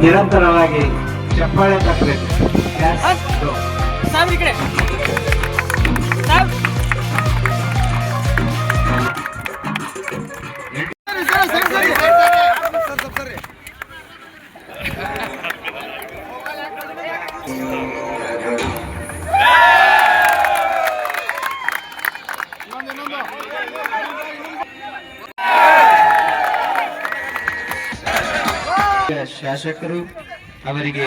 ನಿರಂತರವಾಗಿ ಚಪ್ಪಾಳೆ ತಟ್ಟಬೇಕು ಶಾಸಕರು ಅವರಿಗೆ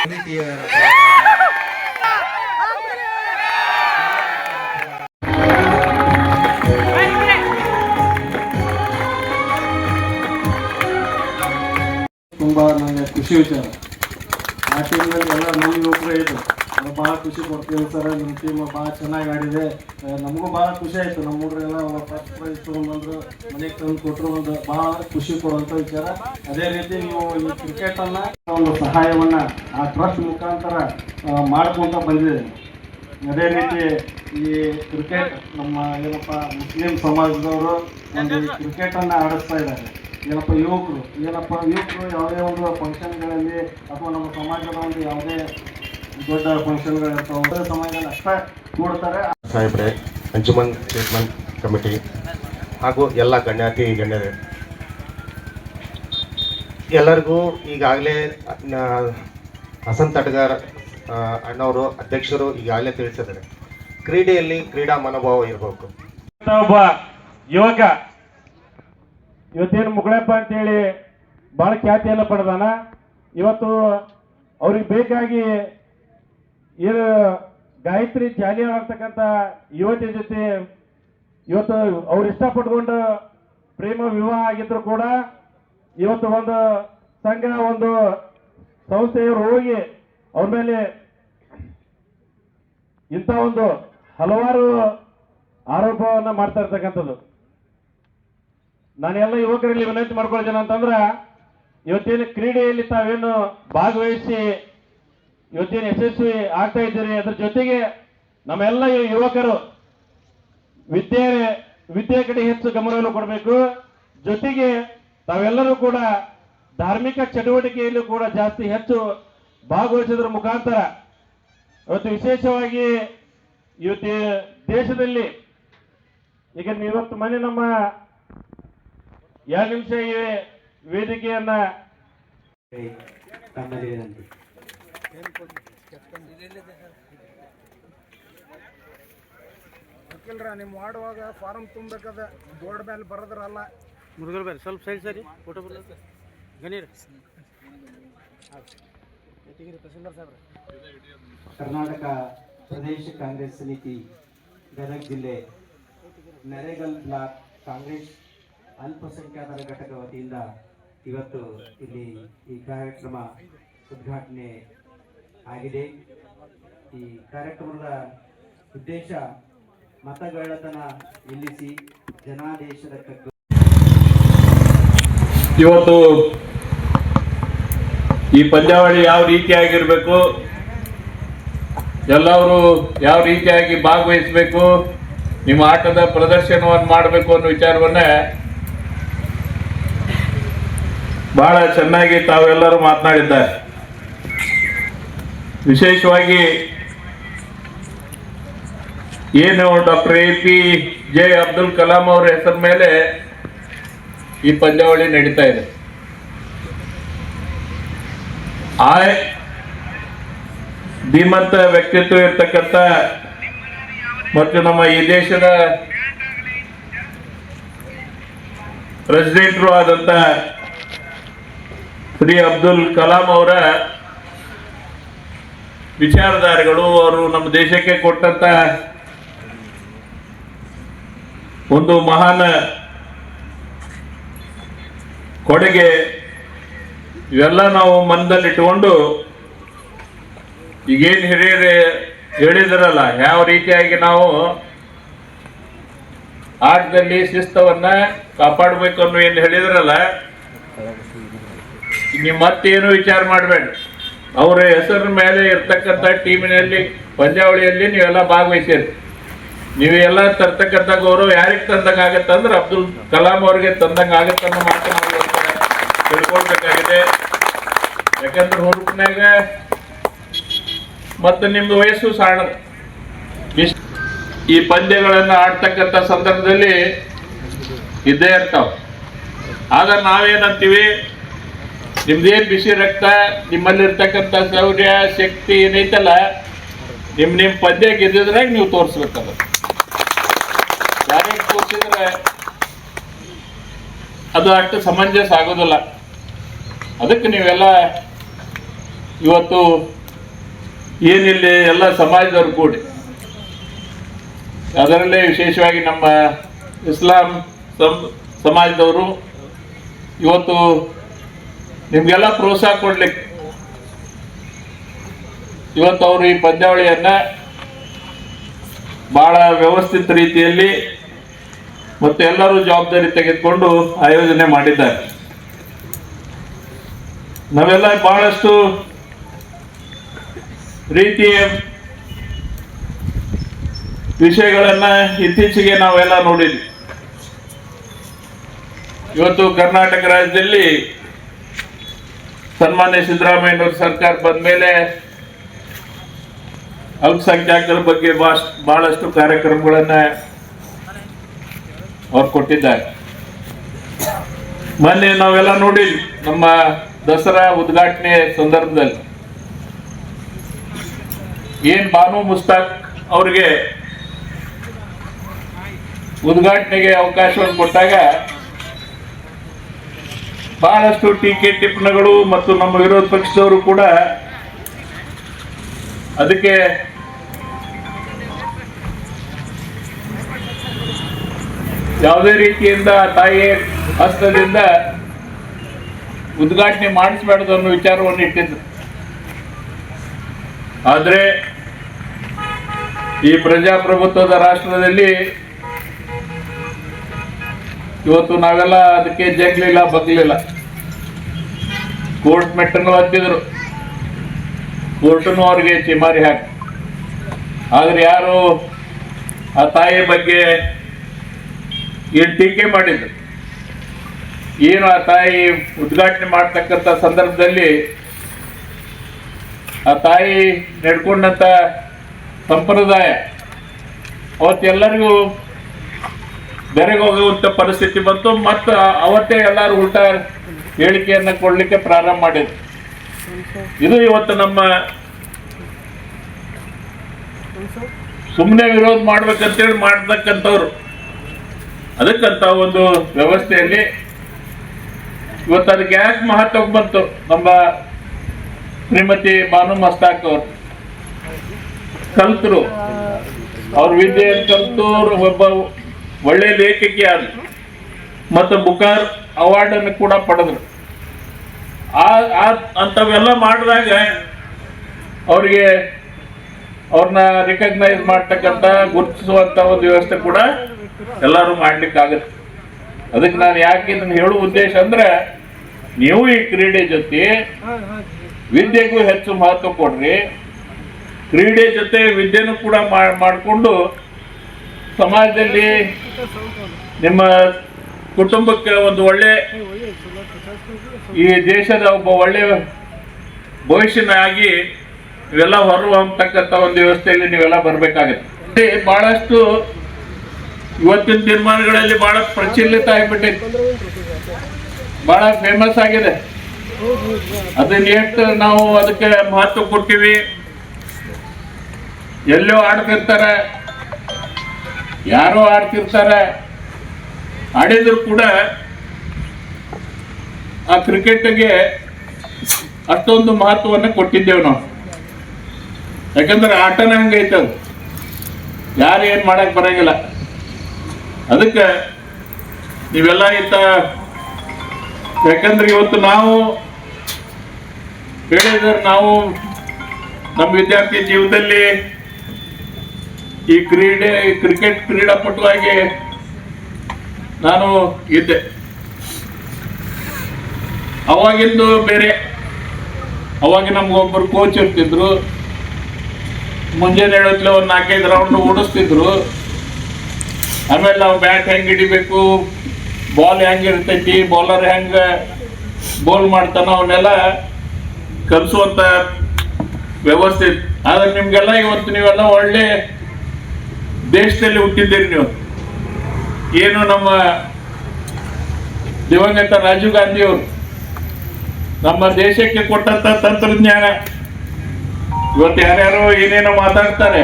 ಸಮಿತಿಯವರ ತುಂಬ ನನಗೆ ಖುಷಿ ವಿಚಾರ. ಆ ಟೀಮ್ನಲ್ಲಿ ಎಲ್ಲ ನಮ್ಮ ಯುವಕರು ಇದ್ರು. ಭಾಳ ಖುಷಿ ಕೊಡ್ತೀವಿ ಸರ್. ನಿಮ್ಮ ಟೀಮ್ ಭಾಳ ಚೆನ್ನಾಗಿ ಆಡಿದೆ. ನಮಗೂ ಭಾಳ ಖುಷಿ ಆಯಿತು. ನಮ್ಮ ಹುಡುಗರೆಲ್ಲ ಫಸ್ಟ್ ಪ್ರೈಸ್ ತೊಗೊಂಡ್ಬಂದ್ರು, ಮನೆಗೆ ತಂದು ಕೊಟ್ಟರು ಒಂದು ಭಾಳ ಖುಷಿ ಕೊಡುವಂಥ ವಿಚಾರ. ಅದೇ ರೀತಿ ನೀವು ಈ ಕ್ರಿಕೆಟನ್ನು ಒಂದು ಸಹಾಯವನ್ನು ಆ ಟ್ರಸ್ಟ್ ಮುಖಾಂತರ ಮಾಡ್ಕೊಂತ ಬಂದಿದೆ ಅದೇ ರೀತಿ ಈ ಕ್ರಿಕೆಟ್ ನಮ್ಮ ಏನಪ್ಪ, ಮುಸ್ಲಿಂ ಸಮಾಜದವರು ಒಂದು ಕ್ರಿಕೆಟನ್ನು ಆಡಿಸ್ತಾ ಇದ್ದಾರೆ. ಏನಪ್ಪ ಯುವಕರು ಏನಪ್ಪ ಯುವಕರು ಯಾವುದೇ ಒಂದು ಫಂಕ್ಷನ್ಗಳಲ್ಲಿ ಅಥವಾ ನಮ್ಮ ಸಮಾಜದ ಒಂದು ಯಾವುದೇ ದೊಡ್ಡ ಫಂಕ್ಷನ್ಗಳಿರ್ತಾವೆ ಸಮಾಜದಲ್ಲಿ ಅಷ್ಟೇ ಕೂಡ್ತಾರೆ ಸಾಹೇಬ್ರೆ ಅಂಜುಮನ್ ಚೇರ್ಮನ್ ಕಮಿಟಿ ಹಾಗೂ ಎಲ್ಲ ಗಣ್ಯಾತಿ ಗಣ್ಯರೇ ಎಲ್ಲರಿಗೂ ಈಗಾಗಲೇ ಹಸನ್ ತಟಗಾರ್ ಅಣ್ಣವರು ಅಧ್ಯಕ್ಷರು ಈಗಾಗಲೇ ತಿಳಿಸಿದ್ದಾರೆ. ಕ್ರೀಡೆಯಲ್ಲಿ ಕ್ರೀಡಾ ಮನೋಭಾವ ಇರಬೇಕು. ಒಬ್ಬ ಯುವಕ ಇವತ್ತೇನು ಮುಗಳಪ್ಪ ಅಂತೇಳಿ ಭಾಳ ಖ್ಯಾತಿಯನ್ನು ಪಡೆದಾನ. ಇವತ್ತು ಅವ್ರಿಗೆ ಬೇಕಾಗಿ ಏನು ಗಾಯತ್ರಿ ಜಾಲಿ ಆಗ್ತಕ್ಕಂಥ ಯುವತಿ ಜೊತೆ ಇವತ್ತು ಅವ್ರು ಇಷ್ಟಪಟ್ಕೊಂಡು ಪ್ರೇಮ ವಿವಾಹ ಆಗಿದ್ರು ಕೂಡ ಇವತ್ತು ಒಂದು ಸಂಘ, ಒಂದು ಸಂಸ್ಥೆಯವರು ಹೋಗಿ ಅವ್ರ ಮೇಲೆ ಇಂಥ ಒಂದು ಹಲವಾರು ಆರೋಪವನ್ನ ಮಾಡ್ತಾ ಇರ್ತಕ್ಕಂಥದ್ದು. ನಾನು ಎಲ್ಲ ಯುವಕರಲ್ಲಿ ವಿನಂತಿ ಮಾಡ್ಕೊಳ್ತೇನೆ ಅಂತಂದ್ರ, ಇವತ್ತೇನು ಕ್ರೀಡೆಯಲ್ಲಿ ತಾವೇನು ಭಾಗವಹಿಸಿ, ಇವತ್ತೇನು ಯಶಸ್ವಿ ಆಗ್ತಾ ಇದ್ದೀರಿ, ಅದ್ರ ಜೊತೆಗೆ ನಮ್ಮೆಲ್ಲ ಯುವಕರು ವಿದ್ಯೆ ವಿದ್ಯೆ ಕಡೆ ಹೆಚ್ಚು ಗಮನವನ್ನು ಕೊಡಬೇಕು. ಜೊತೆಗೆ ತಾವೆಲ್ಲರೂ ಕೂಡ ಧಾರ್ಮಿಕ ಚಟುವಟಿಕೆಯಲ್ಲೂ ಕೂಡ ಜಾಸ್ತಿ ಹೆಚ್ಚು ಭಾಗವಹಿಸೋದ್ರ ಮುಖಾಂತರ, ಇವತ್ತು ವಿಶೇಷವಾಗಿ ಇವತ್ತು ದೇಶದಲ್ಲಿ, ಈಗ ಇವತ್ತು ಮನೆ ನಮ್ಮ ಎರಡು ನಿಮಿಷ ಈ ವೇದಿಕೆಯನ್ನ ವಕೀಲ್ರ ನಿಮ್ಮ ಮಾಡುವಾಗ ಫಾರಂ ತುಂಬಬೇಕಾದ ಬೋರ್ಡ್ ಮೇಲೆ ಬರೋದ್ರಲ್ಲ. ಮುರುಗಲ್ ಬೇರೆ ಸ್ವಲ್ಪ ಸೈಡ್ ಸರಿ ಫೋಟೋ ಬರಲ್ಲ ಗಣೀರ್. ಕರ್ನಾಟಕ ಪ್ರದೇಶ ಕಾಂಗ್ರೆಸ್ ಸಮಿತಿ ಗದಗ ಜಿಲ್ಲೆ ನರೇಗಲ್ ಬ್ಲಾಕ್ ಕಾಂಗ್ರೆಸ್ ಅಲ್ಪಸಂಖ್ಯಾತರ ಘಟಕ ವತಿಯಿಂದ ಇವತ್ತು ಇಲ್ಲಿ ಈ ಕಾರ್ಯಕ್ರಮ ಉದ್ಘಾಟನೆ ಆಗಿದೆ. ಈ ಕಾರ್ಯಕ್ರಮದ ಉದ್ದೇಶ ಮತಗಳತನ ನಿಲ್ಲಿಸಿ ಜನಾದೇಶದ ಕಟ್ಟು ಇವತ್ತು ಈ ಪಂದ್ಯಾವಳಿ ಯಾವ ರೀತಿಯಾಗಿರಬೇಕು? ಎಲ್ಲರೂ ಯಾವ ರೀತಿಯಾಗಿ ಭಾಗವಹಿಸಬೇಕು? ನಿಮ್ಮ ಆಟದ ಪ್ರದರ್ಶನವನ್ನು ಮಾಡಬೇಕು ಅನ್ನೋ ವಿಚಾರವನ್ನ ಬಹಳ ಚೆನ್ನಾಗಿ ತಾವೆಲ್ಲರೂ ಮಾತನಾಡಿದ್ದಾರೆ. ವಿಶೇಷವಾಗಿ ಏನು doctor A P J Abdul Kalam ಅವರ ಹೆಸರ ಮೇಲೆ ಈ ಪಂದ್ಯಾವಳಿ ನಡೀತಾ ಇದೆ. ಆಯ್ ಧೀಮಂತ ವ್ಯಕ್ತಿತ್ವ ಇರ್ತಕ್ಕಂಥ ಮತ್ತು ನಮ್ಮ ಈ ದೇಶದ ಪ್ರೆಸಿಡೆಂಟ್ರು ಆದಂತ ಶ್ರೀ ಅಬ್ದುಲ್ ಕಲಾಂ ಅವರ ವಿಚಾರಧಾರೆಗಳು, ಅವರು ನಮ್ಮ ದೇಶಕ್ಕೆ ಕೊಟ್ಟಂತ ಒಂದು ಮಹಾನ್ ಕೊಡುಗೆ. ಇವೆಲ್ಲ ನಾವು ಮನದಲ್ಲಿಟ್ಟುಕೊಂಡು ಈಗೇನು ಹಿರಿಯರು ಹೇಳಿದ್ರಲ್ಲ, ಯಾವ ರೀತಿಯಾಗಿ ನಾವು ಆಟದಲ್ಲಿ ಶಿಸ್ತವನ್ನ ಕಾಪಾಡಬೇಕು ಅನ್ನೋ ಏನು ಹೇಳಿದ್ರಲ್ಲ ನೀವು ಮತ್ತೇನು ವಿಚಾರ ಮಾಡಬೇಡ. ಅವರ ಹೆಸರಿನ ಮೇಲೆ ಇರ್ತಕ್ಕಂಥ ಟೀಮಿನಲ್ಲಿ ಪಂದ್ಯಾವಳಿಯಲ್ಲಿ ನೀವೆಲ್ಲ ಭಾಗವಹಿಸಿರಿ. ನೀವೆಲ್ಲ ತರ್ತಕ್ಕಂಥ ಗೌರವ ಯಾರಿಗೆ ತಂದಂಗೆ ಆಗುತ್ತೆ ಅಂದ್ರೆ ಅಬ್ದುಲ್ ಕಲಾಂ ಅವರಿಗೆ ತಂದಂಗೆ ಆಗತ್ತೆ ಅನ್ನೋ ಮಾತು ನಾವು ಇವತ್ತು ತಿಳ್ಕೊಳ್ಬೇಕಾಗಿದೆ. ಯಾಕಂದ್ರೆ ಹುರುಪಿನಾಗ ಮತ್ತು ನಿಮ್ದು ವಯಸ್ಸು ಸಾಣ ಈ ಪಂದ್ಯಗಳನ್ನು ಆಡ್ತಕ್ಕಂಥ ಸಂದರ್ಭದಲ್ಲಿ ಇದ್ದೇ ಇರ್ತಾವ. ಆಗ ನಾವೇನಂತೀವಿ? ನಿಮ್ದೇನ್ ಬಿಸಿ ರಕ್ತ, ನಿಮ್ಮಲ್ಲಿರ್ತಕ್ಕಂಥ ಶೌರ್ಯ, ಶಕ್ತಿ ಏನೈತಲ್ಲ, ನಿಮ್ ನಿಮ್ ಪದ್ಯ ಗೆದ್ದಿದ್ರಾಗ ನೀವು ತೋರಿಸ್ಬೇಕಲ್ಲ ಯಾರಿಗೆ ತೋರಿಸಿದ್ರೆ ಅದು ಅಷ್ಟು ಸಮಂಜಸ ಆಗೋದಿಲ್ಲ. ಅದಕ್ಕೆ ನೀವೆಲ್ಲ ಇವತ್ತು ಏನಿಲ್ಲಿ ಎಲ್ಲ ಸಮಾಜದವ್ರು ಕೂಡಿ, ಅದರಲ್ಲೇ ವಿಶೇಷವಾಗಿ ನಮ್ಮ ಇಸ್ಲಾಂ ಸಮಾಜದವರು ಇವತ್ತು ನಿಮ್ಗೆಲ್ಲ ಪ್ರೋತ್ಸಾಹ ಕೊಡ್ಲಿಕ್ಕೆ. ಇವತ್ತು ಅವರು ಈ ಪಂದ್ಯಾವಳಿಯನ್ನ ಬಹಳ ವ್ಯವಸ್ಥಿತ ರೀತಿಯಲ್ಲಿ ಮತ್ತು ಎಲ್ಲರೂ ಜವಾಬ್ದಾರಿ ತೆಗೆದುಕೊಂಡು ಆಯೋಜನೆ ಮಾಡಿದ್ದಾರೆ. ನಾವೆಲ್ಲ ಬಹಳಷ್ಟು ರೀತಿಯ ವಿಷಯಗಳನ್ನ ಇತ್ತೀಚೆಗೆ ನಾವೆಲ್ಲ ನೋಡಿದ್ವಿ. ಇವತ್ತು ಕರ್ನಾಟಕ ರಾಜ್ಯದಲ್ಲಿ ಸನ್ಮಾನ್ಯ ಸಿದ್ದರಾಮಯ್ಯನವ್ರ ಸರ್ಕಾರ ಬಂದ ಮೇಲೆ ಅಲ್ಪಸಂಖ್ಯಾತರ ಬಗ್ಗೆ ಬಹಳಷ್ಟು ಕಾರ್ಯಕ್ರಮಗಳನ್ನ ಅವ್ರು ಕೊಟ್ಟಿದ್ದಾರೆ. ಮೊನ್ನೆ ನಾವೆಲ್ಲ ನೋಡಿ ನಮ್ಮ ದಸರಾ ಉದ್ಘಾಟನೆ ಸಂದರ್ಭದಲ್ಲಿ. ಏನ್ ಬಾನು ಮುಸ್ತಾಕ್ ಅವ್ರಿಗೆ ಉದ್ಘಾಟನೆಗೆ ಅವಕಾಶವನ್ನು ಕೊಟ್ಟಾಗ ಬಹಳಷ್ಟು ಟೀಕೆ ಟಿಪ್ಪಣಿಗಳು ಮತ್ತು ನಮ್ಮ ವಿರೋಧ ಪಕ್ಷದವರು ಕೂಡ ಅದಕ್ಕೆ ಯಾವುದೇ ರೀತಿಯಿಂದ ತಾಯಿ ಹಸ್ತದಿಂದ ಉದ್ಘಾಟನೆ ಮಾಡಿಸಬಾರ್ದು ಅನ್ನೋ ವಿಚಾರವನ್ನು ಇಟ್ಟಿದ್ರು. ಆದರೆ ಈ ಪ್ರಜಾಪ್ರಭುತ್ವದ ರಾಷ್ಟ್ರದಲ್ಲಿ ಇವತ್ತು ನಾವೆಲ್ಲ ಅದಕ್ಕೆ ಜಗ್ಲಿಲ್ಲ, ಬಗ್ಲಿಲ್ಲ. ಕೋರ್ಟ್ ಮೆಟ್ಟನ್ನು ಹತ್ತಿದ್ರು. ಕೋರ್ಟನ್ನು ಅವ್ರಿಗೆ ಚಿಮಾರಿ ಹಾಕಿ. ಆದ್ರೆ ಯಾರು ಆ ತಾಯಿ ಬಗ್ಗೆ ಏನು ಟೀಕೆ ಮಾಡಿದ್ರು? ಏನು ಆ ತಾಯಿ ಉದ್ಘಾಟನೆ ಮಾಡ್ತಕ್ಕಂಥ ಸಂದರ್ಭದಲ್ಲಿ ಆ ತಾಯಿ ನಡ್ಕೊಂಡಂಥ ಸಂಪ್ರದಾಯ ಅವತ್ತೆಲ್ಲರಿಗೂ ಬೆರೆಗೆ ಹೋಗುವಂತ ಪರಿಸ್ಥಿತಿ ಬಂತು, ಮತ್ತು ಅವತ್ತೇ ಎಲ್ಲರೂ ಉಲ್ಟಾ ಹೇಳಿಕೆಯನ್ನ ಕೊಡ್ಲಿಕ್ಕೆ ಪ್ರಾರಂಭ ಮಾಡಿದ್ರು. ಇದು ಇವತ್ತು ನಮ್ಮ ಸುಮ್ಮನೆ ವಿರೋಧ ಮಾಡ್ಬೇಕಂತೇಳಿ ಮಾಡ್ತಕ್ಕಂಥವ್ರು. ಅದಕ್ಕಂತ ಒಂದು ವ್ಯವಸ್ಥೆಯಲ್ಲಿ ಇವತ್ತು ಅದಕ್ಕೆ ಯಾಕೆ ಮಹತ್ವ ಬಂತು ನಮ್ಮ ಶ್ರೀಮತಿ ಭಾನು ಮಸ್ತಾಕ್ ಅವರು. ಕಲ್ತರು. ಅವ್ರ ವಿದ್ಯೆಯನ್ನು ಕಲ್ತು ಒಬ್ಬ ಒಳ್ಳೆ ಲೇಖಕಿ ಆದರು ಮತ್ತು ಬುಕಾರ್ ಅವಾರ್ಡ್ ಅನ್ನು ಕೂಡ ಪಡೆದ್ರು. ಆ ಅಂಥವೆಲ್ಲ ಮಾಡಿದಾಗ ಅವರಿಗೆ ಅವ್ರನ್ನ ರಿಕಗ್ನೈಸ್ ಮಾಡ್ತಕ್ಕಂಥ, ಗುರುತಿಸುವಂಥ ಒಂದು ವ್ಯವಸ್ಥೆ ಕೂಡ ಎಲ್ಲರೂ ಮಾಡ್ಲಿಕ್ಕಾಗತ್ತೆ. ಅದಕ್ಕೆ ನಾನು ಯಾಕೆ ಇದನ್ನು ಹೇಳುವ ಉದ್ದೇಶ ಅಂದ್ರೆ, ನೀವು ಈ ಕ್ರೀಡೆ ಜೊತೆ ವಿದ್ಯೆಗೂ ಹೆಚ್ಚು ಮಹತ್ವ ಕೊಡ್ರಿ. ಕ್ರೀಡೆ ಜೊತೆ ವಿದ್ಯೆನೂ ಕೂಡ ಮಾಡಿಕೊಂಡು ಸಮಾಜದಲ್ಲಿ ನಿಮ್ಮ ಕುಟುಂಬಕ್ಕೆ ಒಂದು ಒಳ್ಳೆ ಈ ದೇಶದ ಒಬ್ಬ ಒಳ್ಳೆ ಭವಿಷ್ಯನಾಗಿ ಇವೆಲ್ಲ ಹೊರ ಒಂದು ವ್ಯವಸ್ಥೆಯಲ್ಲಿ ನೀವೆಲ್ಲ ಬರಬೇಕಾಗತ್ತೆ. ಬಹಳಷ್ಟು ಇವತ್ತಿನ ತೀರ್ಮಾನಗಳಲ್ಲಿ ಬಹಳ ಪ್ರಚಲಿತ ಆಗಿಬಿಟ್ಟೈತೆ ಬಹಳ ಫೇಮಸ್ ಆಗಿದೆ. ಅದನ್ನ ಎಷ್ಟು ನಾವು ಅದಕ್ಕೆ ಮಹತ್ವ ಕೊಡ್ತೀವಿ. ಎಲ್ಲೋ ಆಡ್ತಿರ್ತಾರೆ. ಯಾರೋ ಆಡ್ತಿರ್ತಾರೆ. ಆಡಿದ್ರು ಕೂಡ ಆ ಕ್ರಿಕೆಟ್ಗೆ ಅಷ್ಟೊಂದು ಮಹತ್ವವನ್ನು ಕೊಟ್ಟಿದ್ದೇವೆ ನಾವು. ಯಾಕಂದ್ರೆ ಆಟನ ಹಂಗೈತೆ ಅದು. ಯಾರು ಏನು ಮಾಡಕ್ಕೆ ಬರಂಗಿಲ್ಲ. ಅದಕ್ಕೆ ನೀವೆಲ್ಲ ಇತ್ತ ಯಾಕಂದ್ರೆ ಇವತ್ತು ನಾವು ಹೇಳಿದ್ರೆ ನಾವು ನಮ್ಮ ವಿದ್ಯಾರ್ಥಿ ಜೀವನದಲ್ಲಿ ಈ ಕ್ರೀಡೆ ಕ್ರಿಕೆಟ್ ಕ್ರೀಡಾಪಟುವಾಗಿ ನಾನು ಇದ್ದೆ. ಅವಾಗಿಂದು ಬೇರೆ ಅವಾಗ ನಮ್ಗೊಬ್ಬರು ಕೋಚ್ ಇರ್ತಿದ್ರು. ಮುಂಜಾನೆ ಹೇಳತ್ಲೆ ಒಂದು ನಾಲ್ಕೈದು ರೌಂಡ್ ಓಡಿಸ್ತಿದ್ರು. ಆಮೇಲೆ ನಾವು ಬ್ಯಾಟ್ ಹೆಂಗೆ ಹಿಡಿಬೇಕು ಬಾಲ್ ಹೆಂಗೆ ಇರ್ತೈತಿ ಬೌಲರ್ ಹೆಂಗೆ ಬೌಲ್ ಮಾಡ್ತಾನ ಅವನ್ನೆಲ್ಲ ಕಲಿಸುವಂಥ ವ್ಯವಸ್ಥೆ. ಆದ್ರೆ ನಿಮ್ಗೆಲ್ಲ ಇವತ್ತು ನೀವೆಲ್ಲ ಒಳ್ಳೆ ದೇಶದಲ್ಲಿ ಹುಟ್ಟಿದ್ದೀರಿ ನೀವು. ಏನು ನಮ್ಮ ದಿವಂಗತ ರಾಜೀವ್ ಗಾಂಧಿ ಅವರು ನಮ್ಮ ದೇಶಕ್ಕೆ ಕೊಟ್ಟಂತ ತಂತ್ರಜ್ಞಾನ. ಇವತ್ತು ಯಾರ್ಯಾರು ಏನೇನೋ ಮಾತಾಡ್ತಾರೆ.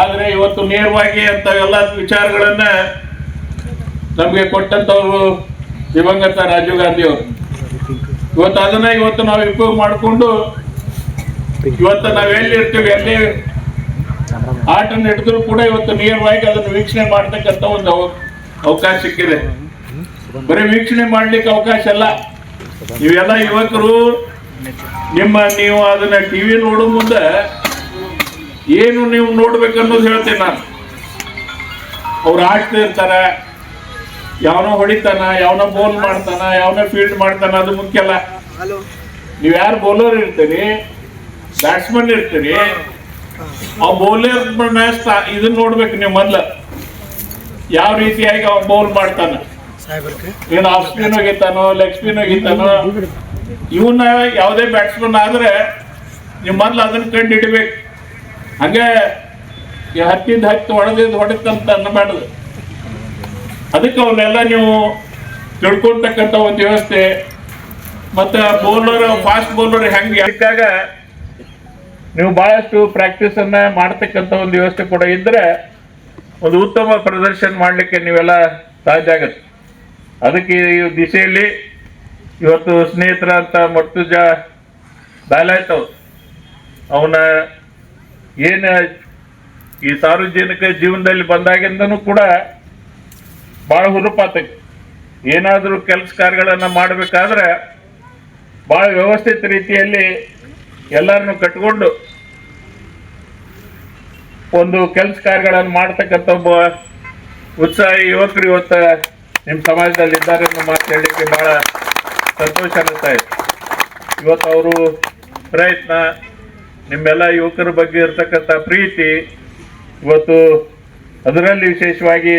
ಆದರೆ ಇವತ್ತು ನೇರವಾಗಿ ಅಂತ ಎಲ್ಲ ವಿಚಾರಗಳನ್ನ ನಮಗೆ ಕೊಟ್ಟಂತವ್ರು ದಿವಂಗತ ರಾಜೀವ್ ಗಾಂಧಿ ಅವರು ಇವತ್ತು ಅದನ್ನ ಇವತ್ತು ನಾವು ಉಪಯೋಗ ಮಾಡಿಕೊಂಡು ಇವತ್ತು ನಾವು ಎಲ್ಲಿ ಇರ್ತೀವಿ ಎಲ್ಲಿ ಆಟ ನಡೆದ್ರು ಕೂಡ ಇವತ್ತು ನೇರವಾಗಿ ಅದನ್ನು ವೀಕ್ಷಣೆ ಮಾಡತಕ್ಕಂತ ಒಂದು ಅವ- ಅವಕಾಶ ಸಿಕ್ಕಿದೆ. ಬರೀ ವೀಕ್ಷಣೆ ಮಾಡ್ಲಿಕ್ಕೆ ಅವಕಾಶ ಅಲ್ಲ. ನೀವೆಲ್ಲ ಯುವಕರು ನಿಮ್ಮ ನೀವು ಅದನ್ನ ಟಿವಿ ನೋಡೋ ಮುಂದೆ ಏನು ನೀವು ನೋಡ್ಬೇಕನ್ನೋದು ಹೇಳ್ತೇನೆ ನಾನು. ಅವ್ರು ಆಡ್ತಾ ಇರ್ತಾರೆ ಯಾವನೋ ಹೊಡಿತಾನ ಯಾವನೋ ಬೋಲ್ ಮಾಡ್ತಾನ ಯಾವನ ಫೀಲ್ಡ್ ಮಾಡ್ತಾನ ಅದು ಮುಖ್ಯ ಅಲ್ಲ. ನೀವು ಯಾರು ಬೌಲರ್ ಇರ್ತೀರಿ? ಬ್ಯಾಟ್ಸ್ಮನ್ ಇರ್ತೀರಿ? ಆ ಬೌಲರ್ ಇದನ್ನ ನೋಡ್ಬೇಕು ನೀವು ಮೊದ್ಲ. ಯಾವ ರೀತಿಯಾಗಿ ಅವ ಬೌಲ್ ಮಾಡ್ತಾನೆ? ಏನು ಆಫ್ ಸ್ಪಿನ್ ಹೋಗಿತ್ತಾನೋ ಲೆಗ್ ಸ್ಪಿನ್ ಹೋಗಿತ್ತಾನೋ ಇವನ್ನ ಯಾವುದೇ ಬ್ಯಾಟ್ಸ್ಮನ್ ಆದ್ರೆ ನೀವು ಮೊದ್ಲು ಅದನ್ನ ಕಂಡು ಹಿಡಿಬೇಕು ಹಂಗೆ ಈ ಹತ್ತಿದ ಹತ್ತು ಹೊಡೆದಿದ್ದು ಹೊಡಿತಂತ ಅನ್ನಬಾರ್ದು. ಅದಕ್ಕೆ ಅವನ್ನೆಲ್ಲ ನೀವು ತಿಳ್ಕೊಳ್ತಕ್ಕಂಥ ಒಂದು ವ್ಯವಸ್ಥೆ. ಮತ್ತೆ ಬೌಲರ್ ಫಾಸ್ಟ್ ಬೌಲರ್ ಹೆಂಗೆ? ಅದಕ್ಕಾಗ ನೀವು ಬಹಳಷ್ಟು ಅನ್ನ ಮಾಡ್ತಕ್ಕಂಥ ಒಂದು ವ್ಯವಸ್ಥೆ ಕೂಡ ಇದ್ರೆ ಒಂದು ಉತ್ತಮ ಪ್ರದರ್ಶನ ಮಾಡಲಿಕ್ಕೆ ನೀವೆಲ್ಲ ಸಾಧ್ಯ ಆಗತ್ತೆ. ಅದಕ್ಕೆ ಈ ದಿಸೆಯಲ್ಲಿ ಇವತ್ತು ಸ್ನೇಹಿತರ ಅಂತ ಮರ್ತುಜ ಬಾಲಾಯ್ತವ್ ಅವನ ಏನು ಈ ಸಾರ್ವಜನಿಕ ಜೀವನದಲ್ಲಿ ಬಂದಾಗಿಂದನೂ ಕೂಡ ಬಹಳ ಹುರುಪಾತಕ್ಕೆ ಏನಾದರೂ ಕೆಲಸ ಕಾರ್ಯಗಳನ್ನು ಮಾಡಬೇಕಾದ್ರೆ ಭಾಳ ವ್ಯವಸ್ಥಿತ ರೀತಿಯಲ್ಲಿ ಎಲ್ಲರನ್ನು ಕಟ್ಕೊಂಡು ಒಂದು ಕೆಲಸ ಕಾರ್ಯಗಳನ್ನು ಮಾಡ್ತಕ್ಕಂಥ ಒಬ್ಬ ಉತ್ಸಾಹಿ ಯುವಕರು ಇವತ್ತು ನಿಮ್ಮ ಸಮಾಜದಲ್ಲಿ ಇದ್ದಾರೆ ಅನ್ನೋ ಮಾತು ಹೇಳಲಿಕ್ಕೆ ಬಹಳ ಸಂತೋಷ ಅನ್ನಿಸ್ತಾ ಇದೆ. ಇವತ್ತು ಅವರು ಪ್ರಯತ್ನ, ನಿಮ್ಮೆಲ್ಲ ಯುವಕರ ಬಗ್ಗೆ ಇರತಕ್ಕಂಥ ಪ್ರೀತಿ, ಇವತ್ತು ಅದರಲ್ಲಿ ವಿಶೇಷವಾಗಿ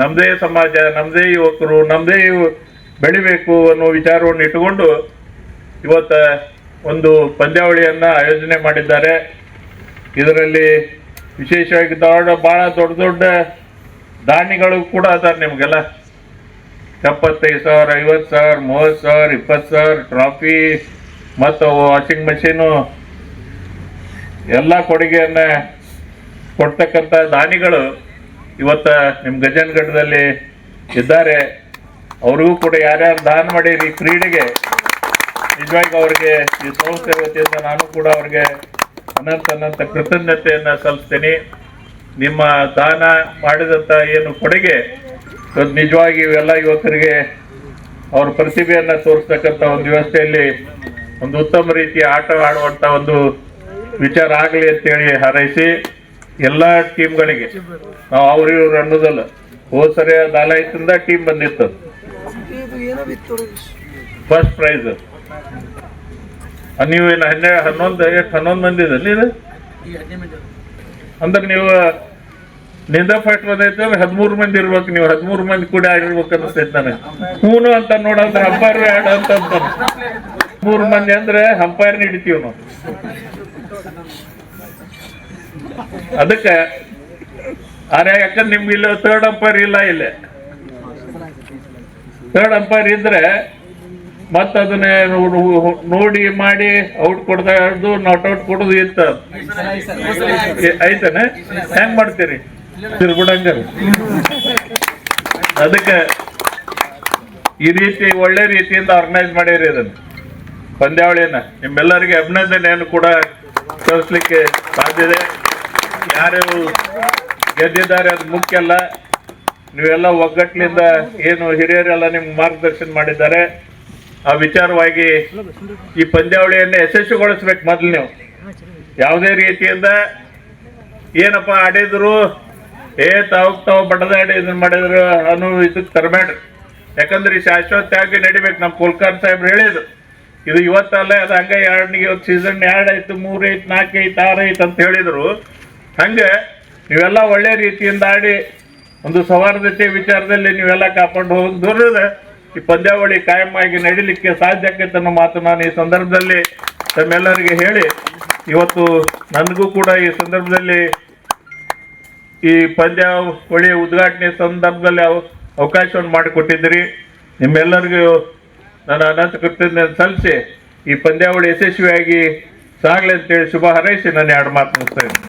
ನಮ್ಮದೇ ಸಮಾಜ ನಮ್ಮದೇ ಯುವಕರು ನಮ್ಮದೇ ಬೆಳಿಬೇಕು ಅನ್ನೋ ವಿಚಾರವನ್ನು ಇಟ್ಟುಕೊಂಡು ಇವತ್ತ ಒಂದು ಪಂದ್ಯಾವಳಿಯನ್ನು ಆಯೋಜನೆ ಮಾಡಿದ್ದಾರೆ. ಇದರಲ್ಲಿ ವಿಶೇಷವಾಗಿ ದೊಡ್ಡ ಬಹಳ ದೊಡ್ಡ ದೊಡ್ಡ ದಾನಿಗಳು ಕೂಡ ಅದಾರೆ ನಿಮಗೆಲ್ಲ. ಎಪ್ಪತ್ತೈದು ಸಾವಿರ, ಐವತ್ತು ಸಾವಿರ, ಮೂವತ್ತು ಸಾವಿರ, ಇಪ್ಪತ್ತು ಸಾವಿರ ಟ್ರಾಫಿ ಮತ್ತು ವಾಷಿಂಗ್ ಮಷೀನು ಎಲ್ಲ ಕೊಡುಗೆಯನ್ನ ಕೊಡ್ತಕ್ಕಂಥ ದಾನಿಗಳು ಇವತ್ತು ನಿಮ್ಮ ಗಜನಗಢದಲ್ಲಿ ಇದ್ದಾರೆ. ಅವ್ರಿಗೂ ಕೂಡ ಯಾರ್ಯಾರು ದಾನ ಮಾಡಿರಿ ಕ್ರೀಡೆಗೆ ನಿಜವಾಗಿ ಅವರಿಗೆ ಈ ಸಂಸ್ಥೆ ವತಿಯಿಂದ ನಾನು ಕೂಡ ಅವ್ರಿಗೆ ಅನಂತ ಅನಂತ ಕೃತಜ್ಞತೆಯನ್ನು ಸಲ್ಲಿಸ್ತೇನೆ. ನಿಮ್ಮ ದಾನ ಮಾಡಿದಂಥ ಏನು ಕೊಡುಗೆ ನಿಜವಾಗಿ ಇವೆಲ್ಲ ಯುವಕರಿಗೆ ಅವ್ರ ಪ್ರತಿಭೆಯನ್ನು ತೋರಿಸ್ತಕ್ಕಂಥ ಒಂದು ವ್ಯವಸ್ಥೆಯಲ್ಲಿ ಒಂದು ಉತ್ತಮ ರೀತಿಯ ಆಟ ಆಡುವಂಥ ಒಂದು ವಿಚಾರ ಆಗಲಿ ಅಂತೇಳಿ ಹಾರೈಸಿ ಎಲ್ಲ ಟೀಮ್ಗಳಿಗೆ ನಾವು ಅವ್ರ ಇವ್ರು ಅನ್ನೋದಲ್ಲ ಹೋದ ಸರಿ ದಾಲಾಯ್ತಿಂದ ಟೀಮ್ ಬಂದಿತ್ತು. ಫಸ್ಟ್ ಪ್ರೈಸ್ ನೀವು ಏನು ಹನ್ನೆರಡು ಹನ್ನೊಂದು ಎಷ್ಟು ಹನ್ನೊಂದು ಮಂದಿ ಇದೆ? ಇದು ಅಂದ್ರೆ ನೀವು ನಿಂದ ಫಸ್ಟ್ ಬಂದೈತೆ ಅಂದ್ರೆ ಹದಿಮೂರು ಮಂದಿ ಇರ್ಬೇಕು ನೀವು ಹದಿಮೂರು ಮಂದಿ ಕೂಡ ಆಡಿರ್ಬೇಕು ಅನಿಸ್ತೈತೆ ನನಗೆ. ಹೂನು ಅಂತ ನೋಡಂದ್ರೆ ಅಂಪೈರ್ ಆಡ ಅಂತ ಮೂರು ಮಂದಿ ಅಂದ್ರೆ ಅಂಪೈರ್ ಹಿಡಿತೀವಿ ನಾವು. ಅದಕ್ಕೆ ಆರೆ ಯಾಕಂದ್ರೆ ನಿಮ್ಗೆ ಇಲ್ಲ ಥರ್ಡ್ ಅಂಪೈರ್ ಇಲ್ಲ ಇಲ್ಲೇ. ತರ್ಡ್ ಅಂಪೈರ್ ಇದ್ರೆ ಮತ್ತ ಅದನ್ನೇ ನೋಡಿ ಮಾಡಿ ಔಟ್ ಕೊಡ್ದು ನಾಟ್ ಔಟ್ ಕೊಡೋದು ಇತ್ತ ಐತನ ಹೆಂಗ್ ಮಾಡ್ತೀರಿ? ತಿರ್ಬಿಡಂಗ ಅದಕ್ಕೆ ಈ ರೀತಿ, ಒಳ್ಳೆ ರೀತಿಯಿಂದ ಆರ್ಗನೈಸ್ ಮಾಡಿರಿ ಅದನ್ನ. ಪಂದ್ಯಾವಳಿಯನ್ನ. ನಿಮ್ಮೆಲ್ಲರಿಗೆ ಅಭಿನಂದನೆಯನ್ನು ಕೂಡ ತೋರಿಸ್ಲಿಕ್ಕೆ ಸಾಧ್ಯ ಇದೆ. ಯಾರು ಗೆದ್ದಿದ್ದಾರೆ ಅದು ಮುಖ್ಯ ಅಲ್ಲ. ನೀವೆಲ್ಲ ಒಗ್ಗಟ್ಟಿನಿಂದ ಏನು ಹಿರಿಯರೆಲ್ಲ ನಿಮ್ಗೆ ಮಾರ್ಗದರ್ಶನ ಮಾಡಿದ್ದಾರೆ. ಆ ವಿಚಾರವಾಗಿ ಈ ಪಂದ್ಯಾವಳಿಯನ್ನು ಯಶಸ್ವಿಗೊಳಿಸ್ಬೇಕು ಮೊದಲು ನೀವು. ಯಾವುದೇ ರೀತಿಯಿಂದ ಏನಪ್ಪ ಆಡಿದ್ರು, ಏ ತಾವು ತಾವು ಬಡದಾಡಿ ಇದನ್ನ ಮಾಡಿದ್ರು ಅನ್ನೋ ಇದಕ್ಕೆ ತರಬೇಡ್ರಿ. ಯಾಕಂದ್ರೆ ಈ ಶಾಶ್ವತವಾಗಿ ನಡಿಬೇಕು, ನಮ್ಮ ಕುಲ್ಕರ್ ಸಾಹೇಬ್ರು ಹೇಳಿದ್ರು. ಇದು ಇವತ್ತಲ್ಲ ಅದು ಹಂಗ ಎರಡನಿಗೆ ಇವತ್ತು ಸೀಸನ್ ಎರಡು ಆಯ್ತು, ಮೂರು ಐತು ನಾಲ್ಕು ಐತು ಆರು ಐತು ಅಂತ ಹೇಳಿದ್ರು. ಹಂಗೆ ನೀವೆಲ್ಲ ಒಳ್ಳೆ ರೀತಿಯಿಂದ ಆಡಿ, ಒಂದು ಸೌಹಾರ್ದತೆ ವಿಚಾರದಲ್ಲಿ ನೀವೆಲ್ಲ ಕಾಪಾಡು ಹೋಗಿದ್ರೆ ಈ ಪಂದ್ಯಾವಳಿ ಕಾಯಂ ಆಗಿ ನಡೀಲಿಕ್ಕೆ ಸಾಧ್ಯ ಆಕೈತೆ ಮಾತು ನಾನು ಈ ಸಂದರ್ಭದಲ್ಲಿ ತಮ್ಮೆಲ್ಲರಿಗೆ ಹೇಳಿ, ಇವತ್ತು ನನಗೂ ಕೂಡ ಈ ಸಂದರ್ಭದಲ್ಲಿ ಈ ಪಂದ್ಯಾವಳಿ ಉದ್ಘಾಟನೆ ಸಂದರ್ಭದಲ್ಲಿ ಅವ, ಅವಕಾಶವನ್ನು ಮಾಡಿಕೊಟ್ಟಿದ್ದೀರಿ. ನಿಮ್ಮೆಲ್ಲರಿಗೂ ನಾನು ಅನಂತ ಕೃತಜ್ಞ ಸಲ್ಲಿಸಿ ಈ ಪಂದ್ಯಾವಳಿ ಯಶಸ್ವಿಯಾಗಿ ಸಾಗಲಿ ಅಂತೇಳಿ ಶುಭ ಹಾರೈಸಿ. ನಾನು ಎರಡು ಮಾತು ಮುಗಿಸ್ತಾ ಇದ್ದೀನಿ.